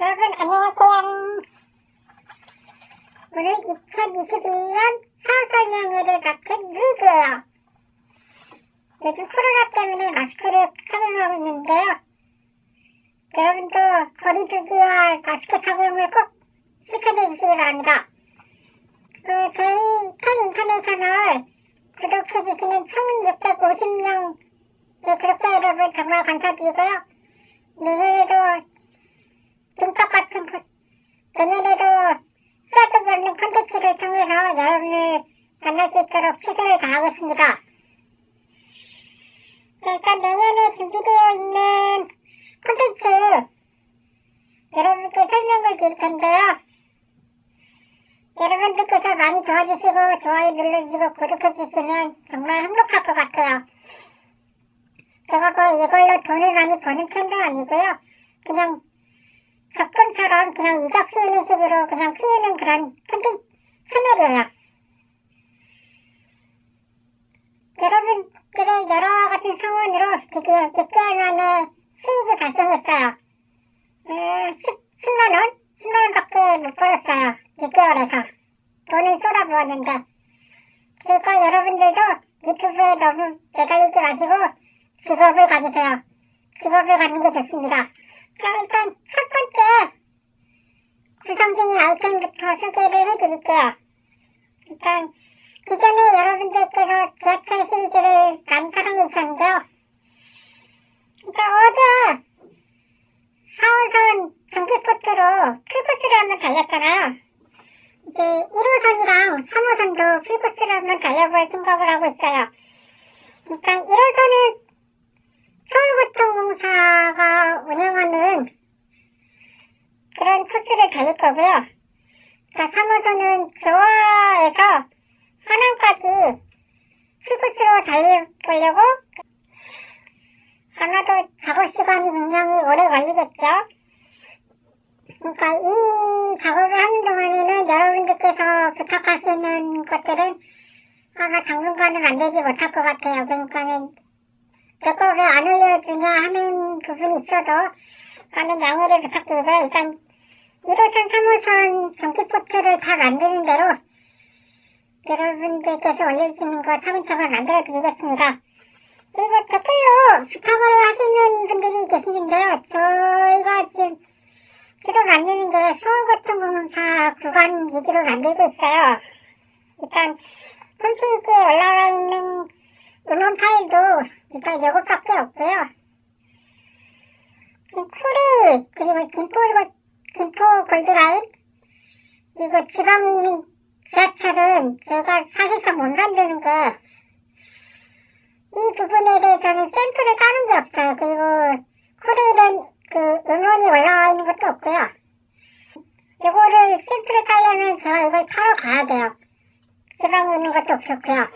여러분 안녕하세요. 오늘 2021년 사설명예를 맡은 루이드예요. 요즘 코로나 때문에 마스크를 착용하고 있는데요. 여러분도 거리두기와 마스크 착용을 꼭 실천해 주시기 바랍니다. 그 저희 팬 인터내셔널 구독해 주시는 1650명 구독자 여러분 정말 감사드리고요. 내년에도 등밥 같은 것, 내년에도 쓰러지지 않는 콘텐츠를 통해서 여러분을 만날 수 있도록 최선을 다하겠습니다. 자, 일단 내년에 준비되어 있는 콘텐츠 여러분께 설명을 드릴 텐데요. 여러분들께서 많이 도와주시고 좋아요 눌러주시고 구독해주시면 정말 행복할 것 같아요. 제가 뭐 이걸로 돈을 많이 버는 편도 아니고요. 그냥 적금처럼 그냥 이자 키우는 식으로 그냥 키우는 그런 콘텐츠 채널이에요. 여러분들의 여러 같은 성원으로 드디어 6개월 만에 수익이 발생했어요. 음, 10, 10 만원? 10만원 밖에 못 벌었어요. 6개월에서. 돈을 쏟아부었는데. 그러니까 여러분들도 유튜브에 너무 매달리지 마시고 직업을 가지세요. 직업을 갖는 게 좋습니다. 자, 일단 첫 번째 구성적인 아이템부터 소개를 해드릴게요. 일단 그전에 여러분들께서 지하철 시리즈를 많이 사랑해 주셨는데요. 그러니까 어제 4호선 전기코스로 풀코스를 한번 달렸잖아요. 이제 1호선이랑 3호선도 풀코스를 한번 달려볼 생각을 하고 있어요. 그러니까 1호선은 서울교통공사가 운영하는 그런 코스를 달릴 거고요. 자, 3호선은 조화에서 하남까지 풀코스로 달려보려고 아마도 작업 시간이 굉장히 오래 걸리겠죠. 그러니까 이 작업을 하는 동안에는 여러분들께서 부탁하시는 것들은 아마 당분간은 만들지 못할 것 같아요. 그러니까는 내거 왜안 올려주냐 하는 부분이 있어도 많은 양해를 부탁드리고 일단 1호선, 3호선 전기포트를 다 만드는 대로 여러분들께서 올려주시는 거 차근차근 만들어 드리겠습니다. 그리고 댓글로 부탁을 하시는 분들이 계시는데요. 저희가 지금 주로 만드는 게 서울교통공사 구간 위주로 만들고 있어요. 일단 홈페이지에 올라와 있는 음원 파일도 일단 이것밖에 없고요. 코리 그리고 김포 김포 골드라인 그리고 있는 지하철은 제가 사실상 못 만드는 게 이 부분에 대해서는 샘플을 까는 게 없어요. 그리고 코리는 그 음원이 올라와 있는 것도 없고요. 이거를 샘플을 깔려면 제가 이걸 타러 가야 돼요. 지방에 있는 것도 없었고요.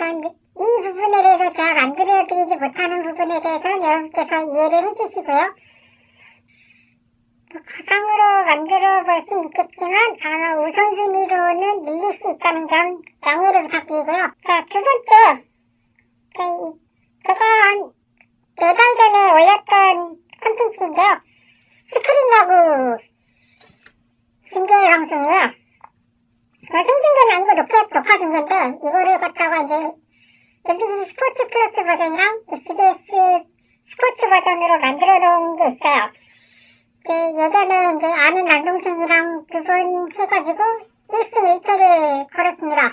그러니까 이 부분에 대해서 제가 만들어드리지 못하는 부분에 대해서 여러분께서 이해를 해주시고요. 가상으로 만들어 볼수 있겠지만 아마 우선순위로는 밀릴 수 있다는 점 양해를 부탁드리고요. 자, 두 번째. 자, 이, 제가 한 네 달 전에 올렸던 콘텐츠인데요. 스크린 야구 중계 방송이에요. 어, 생중계는 아니고 높아, 높아 중계인데 이거를 갖다가 이제 MBC 스포츠 플러스 버전이랑 SBS 스포츠 버전으로 있어요. 그 예전에 이제 아는 남동생이랑 두 번 해가지고 1승 1패를 걸었습니다.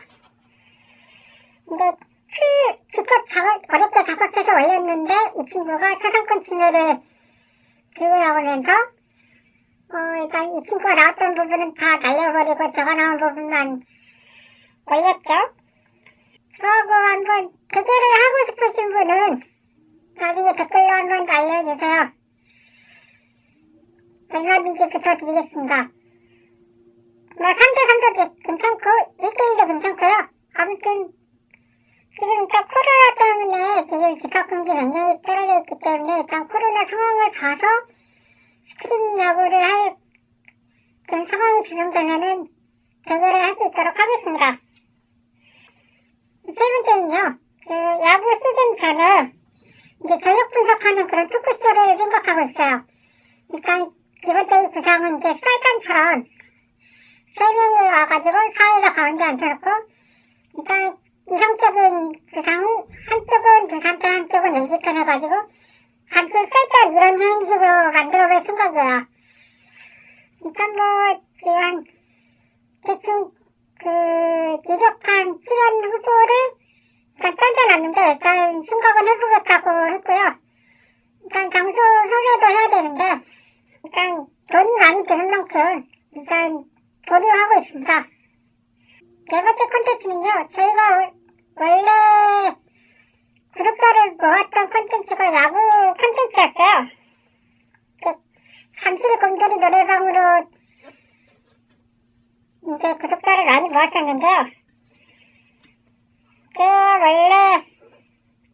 근데 그 기껏 작업, 어렵게 작업해서 올렸는데 이 친구가 초상권 침해를 들고 나오면서 어, 일단 이 친구가 나왔던 부분은 다 날려버리고 제가 나온 부분만 올렸죠. 저하고 한번 대결을 하고 싶으신 분은 나중에 댓글로 한번 알려주세요. 얼마든지 부탁드리겠습니다. 뭐 3대 3도 괜찮고 1대1도 괜찮고요. 아무튼 지금 또 코로나 때문에 지금 집합금지 굉장히 떨어져 있기 때문에 일단 코로나 상황을 봐서 스크린 야구를 할 그런 상황이 진행되면은 대결을 할 수 있도록 하겠습니다. 세 번째는요, 그 야구 시즌 전에 이제 전력 분석하는 그런 토크쇼를 생각하고 있어요. 일 단 기본적인 구성은 이제 썰전처럼 세 명이 와가지고 사회가 가운데 앉혀놓고 일단 이성적인 구성이 한쪽은 두산편 한쪽은 LG편 해가지고 같이 썰전 이런 형식으로 만들어볼 생각이에요. 일단 뭐 지금 대충 그 유력한 출연 후보를 일단 던져놨는데 일단 생각은 해보겠다고 했고요. 일단 장소 소개도 해야 되는데 일단 돈이 많이 드는 만큼 일단 보류하고 있습니다. 네 번째 콘텐츠는요. 저희가 원래 구독자를 모았던 콘텐츠가 야구 콘텐츠였어요. 그 잠실 곰돌이 노래방으로 이제 구독자를 많이 모았었는데요. 그 원래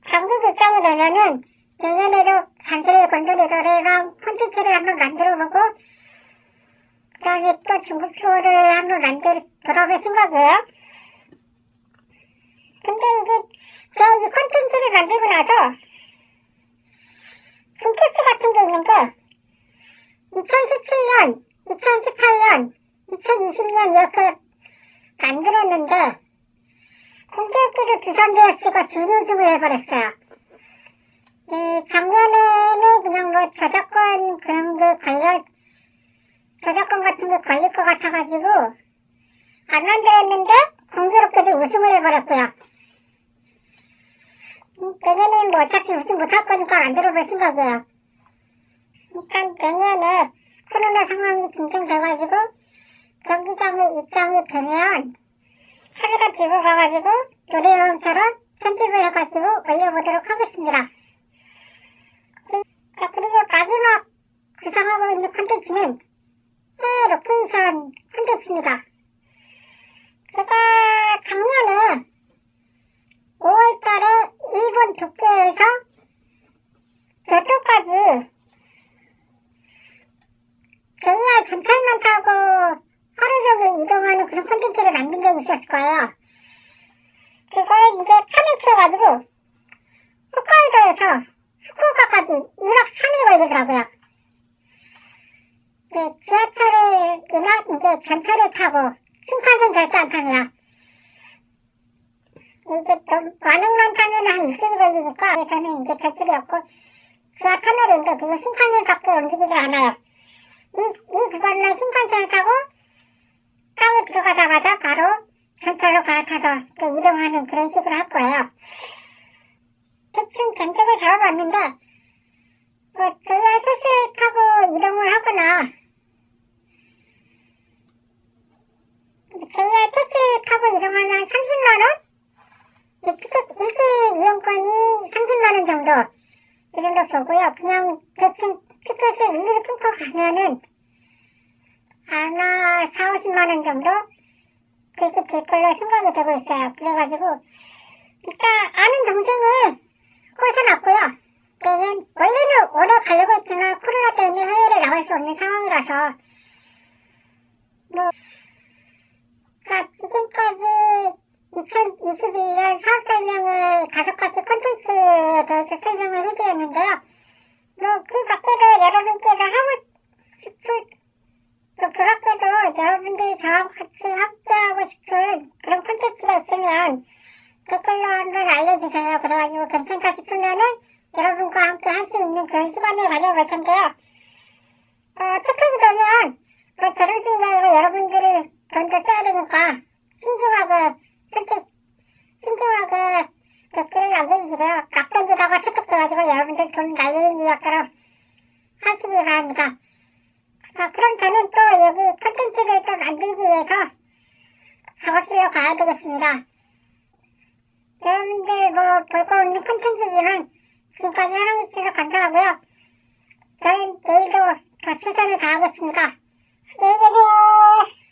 전국 입장이 되면은 내년에도 잠실 곰돌이 노래방 콘텐츠를 한번 만들어보고 그 다음에 또 중국 투어를 한번 만들 돌아볼 생각이에요. 근데 이게 제가 이 콘텐츠를 만들고 나서 징크스 같은 게 있는데 2017년, 2018년, 2020년 이렇게 만들었는데 공교롭게도 두산베어스가 준우승을 해버렸어요. 저작권 그런 게 걸려 저작권 같은 게 걸릴 것 같아가지고 안 만들었는데 공교롭게도 우승을 해버렸고요. 음, 내년에는 뭐 어차피 우승 못할 거니까 만들어볼 생각이에요. 일단 내년에 코로나 상황이 진정돼가지고 경기장에 입장이 되면 카메라 들고 가가지고 노래방처럼 편집을 해가지고 올려보도록 하겠습니다. 그- 자, 그리고 마지막 구상하고 있는 콘텐츠는 해외 로케이션 콘텐츠입니다. 제가 작년에 5월달에 일본 도쿄에서 교토까지 JR 전철만 타고 하루 종일 이동하는 그런 콘텐츠를 만든 적이 있었을 거예요. 그걸 이제 차를 치워가지고 홋카이도에서 후쿠오카까지 1박 3일 걸리더라고요. 그 지하철이나 이제 전철을 타고 신칸센 절대 안 탑니다. 이게 좀 많은만 타면 한 일주일 걸리니까 저는 이제 저쪽이 없고 지하 터널인데 그게 신칸센밖에 움직이지 않아요. 이, 이 구간만 신칸센을 타고 땅에 들어가자마자 바로 전철로 갈아타서 그 이동하는 그런 식으로 할 거예요. 대충 전적을 잡아봤는데 뭐 JR 택시 타고 이동을 하거나 JR 택시 타고 이동하면 30만원? 그 티켓 일주일 이용권이 30만원 정도 보고요. 그냥 대충 티켓을 일일이 끊고 가면은 아마 4, 50만원 정도 그렇게 될 걸로 생각이 되고 있어요. 그래가지고 일단 아는 동생을 꼬셔놨고요. 그는 원래는 오래 가려고 했지만 코로나 때문에 해외를 나갈 수 없는 상황이라서 뭐 자, 지금까지 2021년 사업 설명의 다섯 가지 콘텐츠에 대해서 설명을 해드렸는데요. 뭐, 그 밖에도 여러분께서 하고 싶은, 또그 밖에도 여러분들이 저와 같이 합작하고 싶은 그런 콘텐츠가 있으면 댓글로 한번 알려주세요. 그래가지고 괜찮다 싶으면은 여러분과 함께 할 수 있는 그런 시간을 가져볼 텐데요. 어, 채택이 되면, 그 제로즈이나이로 여러분들을 먼저 써야 되니까, 신중하게, 선택, 신중하게 댓글을 남겨주시고요. 답변지다가 채택돼가지고 여러분들 돈 날리는 이야기로 하시기 바랍니다. 자, 그럼 저는 또 여기 컨텐츠를 또 만들기 위해서 작업실로 가야 되겠습니다. 여러분들 뭐 볼 거 없는 컨텐츠지만 지금까지 사랑해주셔서 감사하고요. 저는 내일도 더 최선을 다하겠습니다. 안녕히 계세요.